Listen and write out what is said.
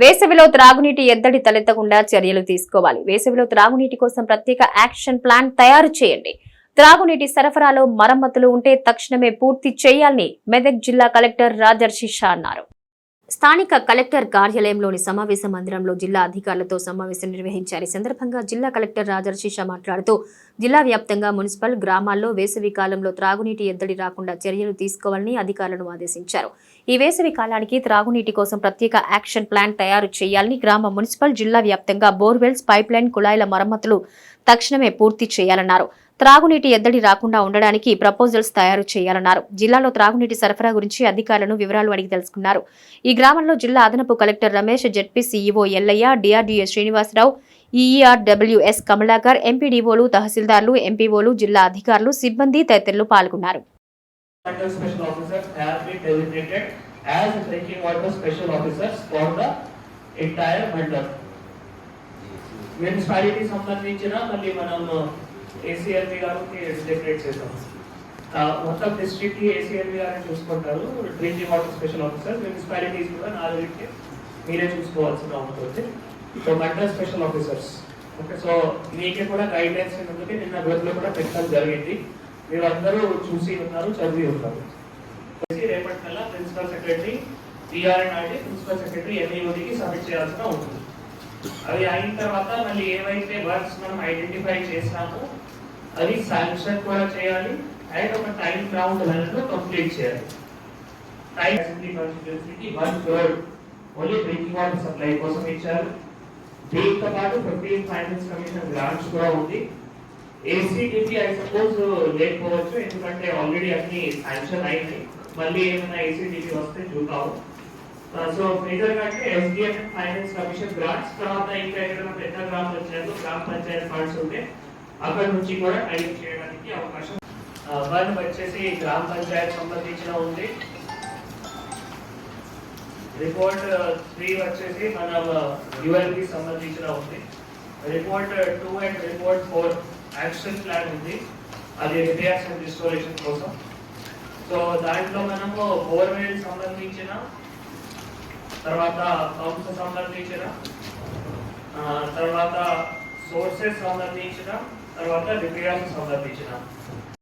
వేసవిలో త్రాగునీటి ఎద్దడి తలెత్తకుండా చర్యలు తీసుకోవాలి. వేసవిలో త్రాగునీటి కోసం ప్రత్యేక యాక్షన్ ప్లాన్ తయారు చేయండి. త్రాగునీటి సరఫరాలో మరమ్మతులు ఉంటే తక్షణమే పూర్తి చేయాలని మెదక్ జిల్లా కలెక్టర్ రాజర్షి షా అన్నారు. స్థానిక కలెక్టర్ కార్యాలయంలోని సమావేశ మందిరంలో జిల్లా అధికారులతో సమావేశం నిర్వహించారు. ఈ సందర్భంగా జిల్లా కలెక్టర్ రాజర్షిష మాట్లాడుతూ జిల్లా వ్యాప్తంగా మున్సిపల్ గ్రామాల్లో వేసవి కాలంలో త్రాగునీటి ఎద్దడి రాకుండా చర్యలు తీసుకోవాలని అధికారులను ఆదేశించారు. ఈ వేసవి కాలానికి త్రాగునీటి కోసం ప్రత్యేక యాక్షన్ ప్లాన్ తయారు చేయాలని గ్రామ మున్సిపల్ జిల్లా వ్యాప్తంగా బోర్వెల్స్ పైప్ లైన్ కుళాయిల మరమ్మతులు తక్షణమే పూర్తి చేయాలన్నారు. త్రాగునీటి ఎద్దడి రాకుండా ఉండడానికి ప్రపోజల్స్ తయారు చేయాలన్నారు. జిల్లాలో త్రాగునీటి సరఫరా గురించి అధికారులను వివరాలు అడిగి తెలుసుకున్నారు. ఈ గ్రామంలో జిల్లా అదనపు collector Ramesh ZP CEO Ellaiah DRDA Srinivasarao EE RWS Kamalakar ఎంపీడీఓలు తహసీల్దార్లు ఎంపీఓలు జిల్లా అధికారులు సిబ్బంది తదితరులు పాల్గొన్నారు. As drinking water special officers for the entire vendor. Municipality సంబంధించిన మళ్ళీ మనం ఏసీఎల్బి గారికి డెకరేట్ చేసాం మొత్తం డిస్ట్రిక్ట్కి ఏసీఎల్బి గారిని చూసుకుంటారు. Drinking water special officer municipalities కూడా నాలుగింటి మీరే చూసుకోవాల్సిన ఉంటుంది so mandal special officers okay so మీకే కూడా గైడ్ లైన్స్ ఉన్నందుకే నిన్న గ్రూప్లో కూడా పెట్టడం జరిగింది. మీరు అందరూ చూసి ఉన్నారు చదివి ఉన్నారు. రేపటి కల్లా ప్రిన్సిపల్ సెక్రటరీ అంటే ప్రిన్సిపల్ సెక్రటరీ ఎంఈఓడికి సబ్మిట్ చేయాల్సిన ఉంటుంది. అవి అయిన తర్వాత మళ్ళీ ఏవైతే వర్క్స్ మనం ఐడెంటిఫై చేసినామో అవి శాంక్షన్ కూడా చేయాలి. అండ్ ఒక టైం రౌండ్లో కంప్లీట్ చేయాలి. Time assembly కాన్స్టిట్యూన్సీకి one crore only drinking water supply కోసం ఇచ్చారు. దీంతో పాటు ఫిఫ్టీన్ ఫైనాన్స్ కమిషన్ గ్రాంట్స్ కూడా ఉంది. ఏసీడీపీ ఐ సపోజ్ లేకపోవచ్చు ఎందుకంటే ఆల్రెడీ అన్ని శాంక్షన్ అయింది మళ్ళీ ఏమైనా ఏసీడీపీ వస్తే చూద్దాము. సో మేజర్గా అంటే ఎస్డిఎఫ్ ఫైనాన్స్ కమిషన్ గ్రాంట్స్ తర్వాత ఇంకా ఏదైనా పెద్ద గ్రామ పంచాయత్ గ్రామ పంచాయత్ ఫండ్స్ ఉంటే అక్కడ నుంచి కూడా టైం చేయడానికి అవకాశం uh, వన్ వచ్చేసి గ్రామ పంచాయత్ సంబంధించిన ఉంది. రిపోర్ట్ త్రీ uh, వచ్చేసి మన uh, యుఎల్కి సంబంధించిన ఉంది. Report two and report four action plan ఉంది. అది రిపేర్స్ అండ్ రిస్టోరేషన్ కోసం. సో దాంట్లో మనము బోర్వెల్ సంబంధించిన తర్వాత పంప్స్ సంబంధించిన ఆ, తర్వాత సోర్సెస్ సంబంధించిన తర్వాత రిపేర్స్ సంబంధించిన